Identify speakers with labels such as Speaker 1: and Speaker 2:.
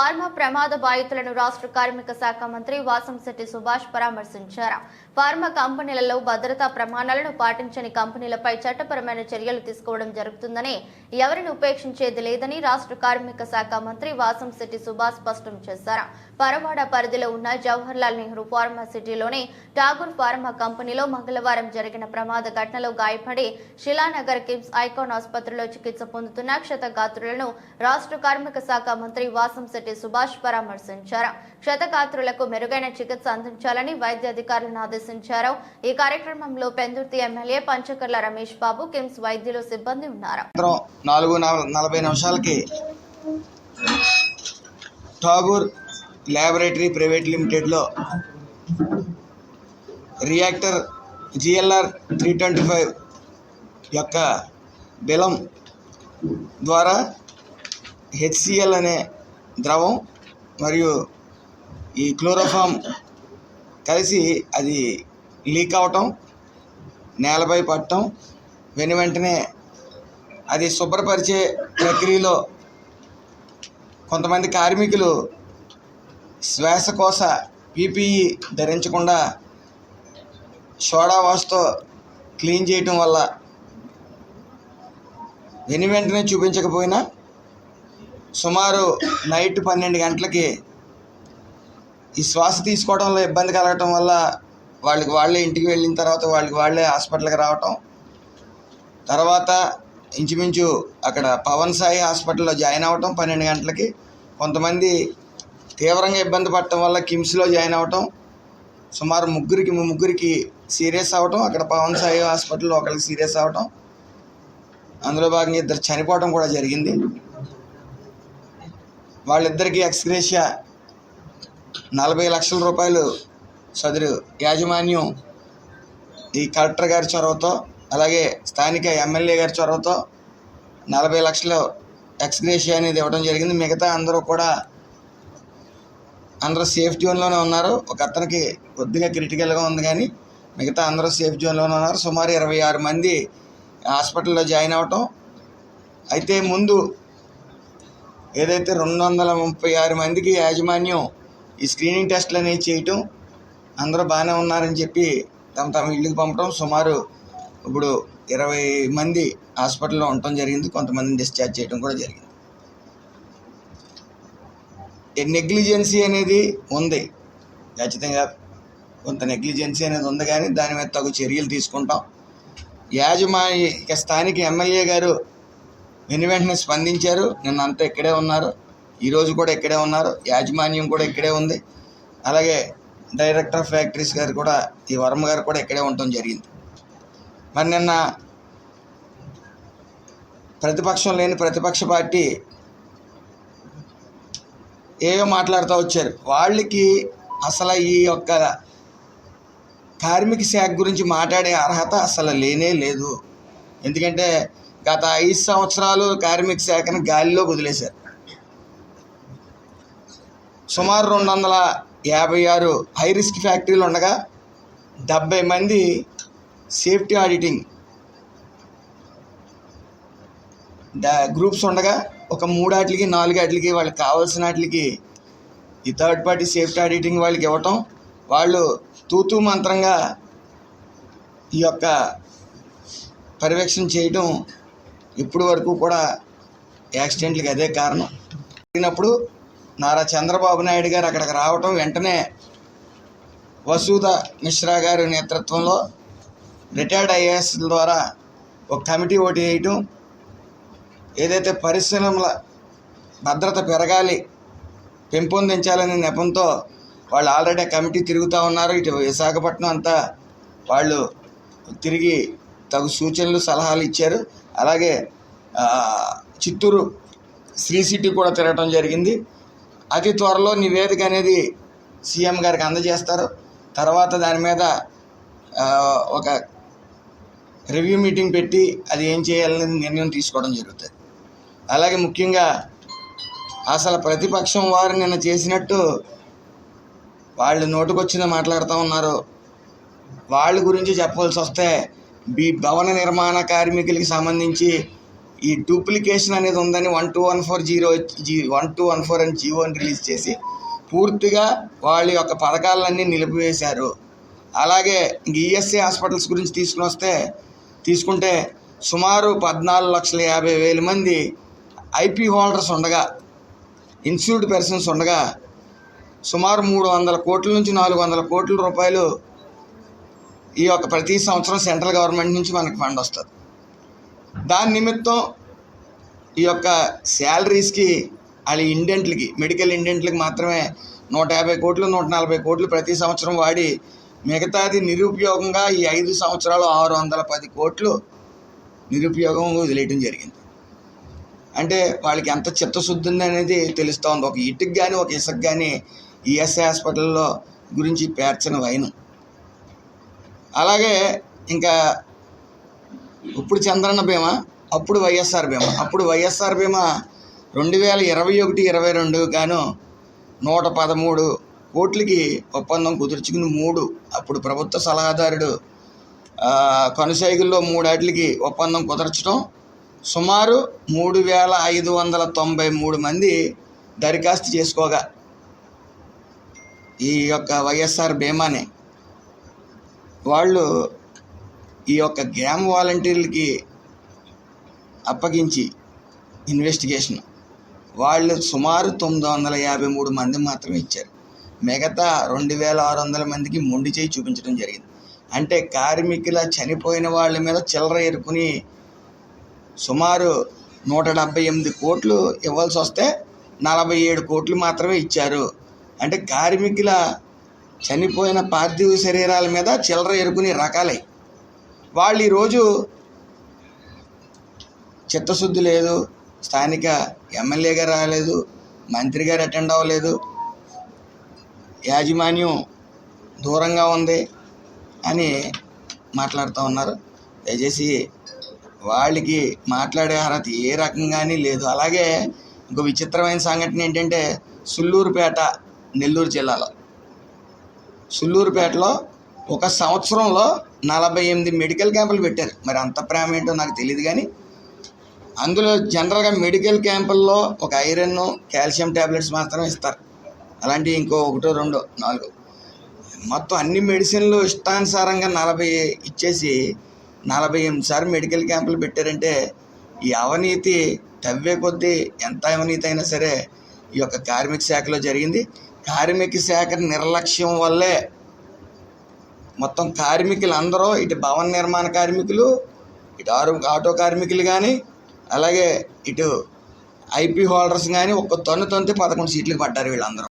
Speaker 1: Pharma ప్రమాద బాధితులను రాష్ట్ర కార్మిక శాఖ మంత్రి వాసంశెట్టి సుభాష్ పరామర్శించారు. ఫార్మా కంపెనీలలో భద్రతా ప్రమాణాలను పాటించని కంపెనీలపై చట్టపరమైన చర్యలు తీసుకోవడం జరుగుతుందని ఎవరిని ఉపేక్షించేది లేదని రాష్ట్ర కార్మిక శాఖ మంత్రి వాసంశెట్టి సుభాష్ స్పష్టం చేశారు. పరవాడ పరిధిలో ఉన్న జవహర్ లాల్ నెహ్రూ ఫార్మా సిటీలోని ఠాగూర్ ఫార్మా కంపెనీలో మంగళవారం జరిగిన ప్రమాద ఘటనలో గాయపడి శిలానగర్ కిమ్స్ ఐకాన్ ఆసుపత్రిలో చికిత్స పొందుతున్న క్షతగాత్రులను రాష్ట్ర కార్మిక శాఖ మంత్రి వాసంశెట్టి సుభాష్ పరామర్శించారు. క్షతగాత్రులకు మెరుగైన చికిత్స అందించాలని వైద్య అధికారులను ఆదేశించారు. ఈ కార్యక్రమంలో పెందుర్తి ఎమ్మెల్యే పంచకర్ల రమేష్ బాబు కిమ్స్ వైద్యులు సిబ్బంది ఉన్నారు.
Speaker 2: నాలుగు నలభై నిమిషాలకి Tagore laboratory private లిమిటెడ్లో reactor GLR three twenty five యొక్క బెలం ద్వారా హెచ్సిఎల్ అనే ద్రవం మరియు ఈ క్లోరోఫామ్ కలిసి అది లీక్ అవటం నేలపై పట్టడం వెను వెంటనే అది శుభ్రపరిచే ప్రక్రియలో కొంతమంది కార్మికులు శ్వాసకోశ పీపీఈ ధరించకుండా సోడా వాష్తో క్లీన్ చేయటం వల్ల వెను వెంటనే చూపించకపోయినా సుమారు నైట్ పన్నెండు గంటలకి ఈ శ్వాస తీసుకోవడంలో ఇబ్బంది కలగటం వల్ల వాళ్ళకి వాళ్ళే ఇంటికి వెళ్ళిన తర్వాత వాళ్ళకి వాళ్ళే హాస్పిటల్కి రావటం. తర్వాత ఇంచుమించు అక్కడ పవన్ సాయి హాస్పిటల్లో జాయిన్ అవ్వటం పన్నెండు గంటలకి. కొంతమంది తీవ్రంగా ఇబ్బంది పడటం వల్ల కిమ్స్లో జాయిన్ అవ్వటం. సుమారు ముగ్గురికి ముగ్గురికి సీరియస్ అవ్వటం. అక్కడ పవన్ సాయి హాస్పిటల్లో ఒకరికి సీరియస్ అవ్వటం. అందులో భాగంగా ఇద్దరు చనిపోవటం కూడా జరిగింది. వాళ్ళిద్దరికీ ఎక్స్గ్రేషియా. నలభై లక్షల రూపాయలు సదరు యాజమాన్యం ఈ కలెక్టర్ గారి చొరవతో అలాగే స్థానిక ఎమ్మెల్యే గారి చొరవతో నలభై లక్షలు ఎక్స్గ్రేషియా అనేది ఇవ్వడం జరిగింది. మిగతా అందరూ కూడా అందరూ సేఫ్ జోన్లోనే ఉన్నారు. ఒక అతనికి కొద్దిగా క్రిటికల్గా ఉంది కానీ మిగతా అందరూ సేఫ్ జోన్లోనే ఉన్నారు. సుమారు ఇరవై ఆరు మంది హాస్పిటల్లో జాయిన్ అవ్వటం. అయితే ముందు ఏదైతే రెండు వందల ముప్పై ఆరు మందికి యాజమాన్యం ఈ స్క్రీనింగ్ టెస్ట్లు అనేవి చేయటం అందరూ బాగానే ఉన్నారని చెప్పి తమ తమ ఇళ్ళకి పంపడం సుమారు ఇప్పుడు ఇరవై మంది హాస్పిటల్లో ఉండటం జరిగింది కొంతమందిని డిశ్చార్జ్ చేయడం కూడా జరిగింది. నెగ్లిజెన్సీ అనేది ఉంది ఖచ్చితంగా కొంత నెగ్లిజెన్సీ అనేది ఉంది కానీ దాని మీద తగు చర్యలు తీసుకుంటాం. యాజమాన్య స్థానిక ఎమ్మెల్యే గారు వెను వెంటనే స్పందించారు. నిన్న అంతా ఇక్కడే ఉన్నారు. ఈరోజు కూడా ఇక్కడే ఉన్నారు. యాజమాన్యం కూడా ఇక్కడే ఉంది. అలాగే డైరెక్టర్ ఆఫ్ ఫ్యాక్టరీస్ గారు కూడా ఈ వర్మ గారు కూడా ఇక్కడే ఉండటం జరిగింది. మరి నిన్న ప్రతిపక్షం లేని ప్రతిపక్ష పార్టీ ఏవో మాట్లాడుతూ వచ్చారు. వాళ్ళకి అసలు ఈ యొక్క కార్మిక శాఖ గురించి మాట్లాడే అర్హత అసలు లేనే లేదు. ఎందుకంటే గత ఐదు సంవత్సరాలు కార్మిక శాఖను గాలిలో వదిలేశారు. సుమారు రెండు వందల యాభై ఆరు హై రిస్క్ ఫ్యాక్టరీలు ఉండగా డెబ్బై మంది సేఫ్టీ ఆడిటింగ్ గ్రూప్స్ ఉండగా ఒక మూడాటికి నాలుగాటికి వాళ్ళకి కావాల్సిన వాటికి ఈ థర్డ్ పార్టీ సేఫ్టీ ఆడిటింగ్ వాళ్ళకి ఇవ్వటం వాళ్ళు తూతూ మంత్రంగా ఈ యొక్క పర్యవేక్షణ చేయటం ఇప్పుడు వరకు కూడా యాక్సిడెంట్లకి అదే కారణం. జరిగినప్పుడు నారా చంద్రబాబు నాయుడు గారు అక్కడికి రావటం వెంటనే వసూద మిశ్రా గారి నేతృత్వంలో రిటైర్డ్ ఐఏఎస్ ద్వారా ఒక కమిటీ ఓటు వేయటం ఏదైతే పరిశ్రమల భద్రత పెరగాలి పెంపొందించాలనే నెపంతో వాళ్ళు ఆల్రెడీ కమిటీ తిరుగుతూ ఉన్నారు. ఇటు విశాఖపట్నం అంతా వాళ్ళు తిరిగి తగు సూచనలు సలహాలు ఇచ్చారు. అలాగే చిత్తూరు శ్రీ సిటీ కూడా తిరగటం జరిగింది. అతి త్వరలో నివేదిక అనేది సీఎం గారికి అందజేస్తారు. తర్వాత దాని మీద ఒక రివ్యూ మీటింగ్ పెట్టి అది ఏం చేయాలని నిర్ణయం తీసుకోవడం జరుగుతుంది. అలాగే ముఖ్యంగా అసలు ప్రతిపక్షం వారు నిన్న చేసినట్టు వాళ్ళు నోటుకొచ్చింది మాట్లాడుతూ ఉన్నారు. వాళ్ళ గురించి చెప్పవలసి వస్తే బి భవన నిర్మాణ కార్మికులకి సంబంధించి ఈ డూప్లికేషన్ అనేది ఉందని one two one four zero G one two one four అని జీవోని రిలీజ్ చేసి పూర్తిగా వాళ్ళ యొక్క పథకాలన్నీ నిలిపివేశారు. అలాగే ఈఎస్ఐ హాస్పిటల్స్ గురించి తీసుకుని వస్తే తీసుకుంటే సుమారు పద్నాలుగు లక్షల యాభై వేల మంది ఐపీ హోల్డర్స్ ఉండగా ఇన్సూర్డ్ పర్సన్స్ ఉండగా సుమారు మూడు వందల కోట్ల నుంచి నాలుగు వందల కోట్ల రూపాయలు ఈ యొక్క ప్రతి సంవత్సరం సెంట్రల్ గవర్నమెంట్ నుంచి మనకి ఫండ్ వస్తుంది. దాని నిమిత్తం ఈ యొక్క శాలరీస్కి వాళ్ళ ఇండెంట్లకి మెడికల్ ఇండెంట్లకి మాత్రమే నూట యాభై కోట్లు నూట నలభై కోట్లు ప్రతి సంవత్సరం వాడి మిగతాది నిరుపయోగంగా ఈ ఐదు సంవత్సరాలు ఆరు వందల పది కోట్లు నిరుపయోగం వదిలేయటం జరిగింది. అంటే వాళ్ళకి ఎంత చిత్తశుద్ధి ఉంది అనేది తెలుస్తూ ఉంది. ఒక ఇటుకు కానీ ఒక ఇసుకు కానీ ఈఎస్ఐ హాస్పిటల్లో గురించి పేర్చిన వైను. అలాగే ఇంకా ఇప్పుడు చంద్రన్న బీమా అప్పుడు వైఎస్ఆర్ బీమా. అప్పుడు వైఎస్ఆర్ బీమా రెండు వేల ఇరవై ఒకటి ఇరవై రెండు గాను నూట పదమూడు కోట్లకి ఒప్పందం కుదుర్చుకుని మూడు. అప్పుడు ప్రభుత్వ సలహాదారుడు కొనసాగుల్లో మూడాటికి ఒప్పందం కుదర్చడం సుమారు మూడు వేల ఐదు వందల తొంభై మూడు మంది దరఖాస్తు చేసుకోగా ఈ యొక్క వైఎస్ఆర్ బీమాని. వాళ్ళు ఈ యొక్క గ్యామ్ వాలంటీర్లకి అప్పగించి ఇన్వెస్టిగేషన్ వాళ్ళు సుమారు తొమ్మిది వందల యాభై మూడు మంది మాత్రమే ఇచ్చారు. మిగతా రెండు వేల ఆరు వందల మందికి మొండి చేయి చూపించడం జరిగింది. అంటే కార్మికుల చనిపోయిన వాళ్ళ మీద చిల్లర ఎరుకుని సుమారు నూట డెబ్బై ఎనిమిది కోట్లు ఇవ్వాల్సి వస్తే నలభై ఏడు కోట్లు మాత్రమే ఇచ్చారు. అంటే కార్మికుల చనిపోయిన పార్థివ శరీరాల మీద చిల్లర ఎరుకుని రకాలై. వాళ్ళు ఈరోజు చిత్తశుద్ధి లేదు స్థానిక ఎమ్మెల్యేగా రాలేదు మంత్రి గారు అటెండ్ అవ్వలేదు యాజమాన్యం దూరంగా ఉంది అని మాట్లాడుతూ ఉన్నారు. దయచేసి వాళ్ళకి మాట్లాడే అర్హత ఏ రకంగానే లేదు. అలాగే ఇంకో విచిత్రమైన సంఘటన ఏంటంటే సుల్లూరుపేట నెల్లూరు జిల్లాలో. సుల్లూరుపేటలో ఒక సంవత్సరంలో నలభై ఎనిమిది మెడికల్ క్యాంపులు పెట్టారు. మరి అంత ప్రేమ ఏంటో నాకు తెలియదు కానీ అందులో జనరల్గా మెడికల్ క్యాంపుల్లో ఒక ఐరన్ కాల్షియం ట్యాబ్లెట్స్ మాత్రమే ఇస్తారు. అలాంటివి ఇంకో ఒకటో రెండో నాలుగు. మొత్తం అన్ని మెడిసిన్లు ఇష్టానుసారంగా నలభై ఇచ్చేసి నలభై ఎనిమిది సార్లు మెడికల్ క్యాంపులు పెట్టారంటే ఈ అవినీతి తవ్వే కొద్దీ ఎంత అవినీతి అయినా సరే ఈ యొక్క కార్మిక శాఖలో జరిగింది. కార్మిక శాఖ నిర్లక్ష్యం వల్లే మొత్తం కార్మికులు అందరూ ఇటు భవన నిర్మాణ కార్మికులు ఇటు ఆరు ఆటో కార్మికులు కానీ అలాగే ఇటు ఐపీ హోల్డర్స్ కానీ ఒక్క తొన్ను తొంతే పదకొండు సీట్లకు పడ్డారు వీళ్ళందరూ.